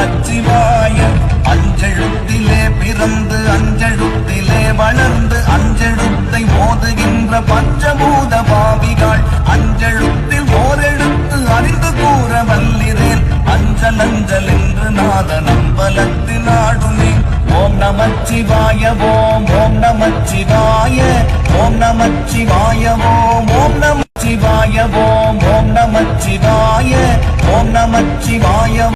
ஓம் அஞ்செழுத்திலே பிறந்து அஞ்செழுத்திலே வளர்ந்து அஞ்செழுத்தை மோதுகின்ற பஞ்சபூத பாவிகள். அஞ்செழுத்தில் ஓரெழுத்து அறிந்து கூற வல்லிரேன் அஞ்சல் அஞ்சல் என்று நாத நம்பலத்தில் ஆடுமே ஓம் நமச்சிவாய ஓம் ஓம் நமச்சிவாய ஓம் நமச்சிவாய ஓம் ஓம் நமச்சிவாய ஓம் ஓம் நமச்சிவாய ஓம் நமச்சிவாய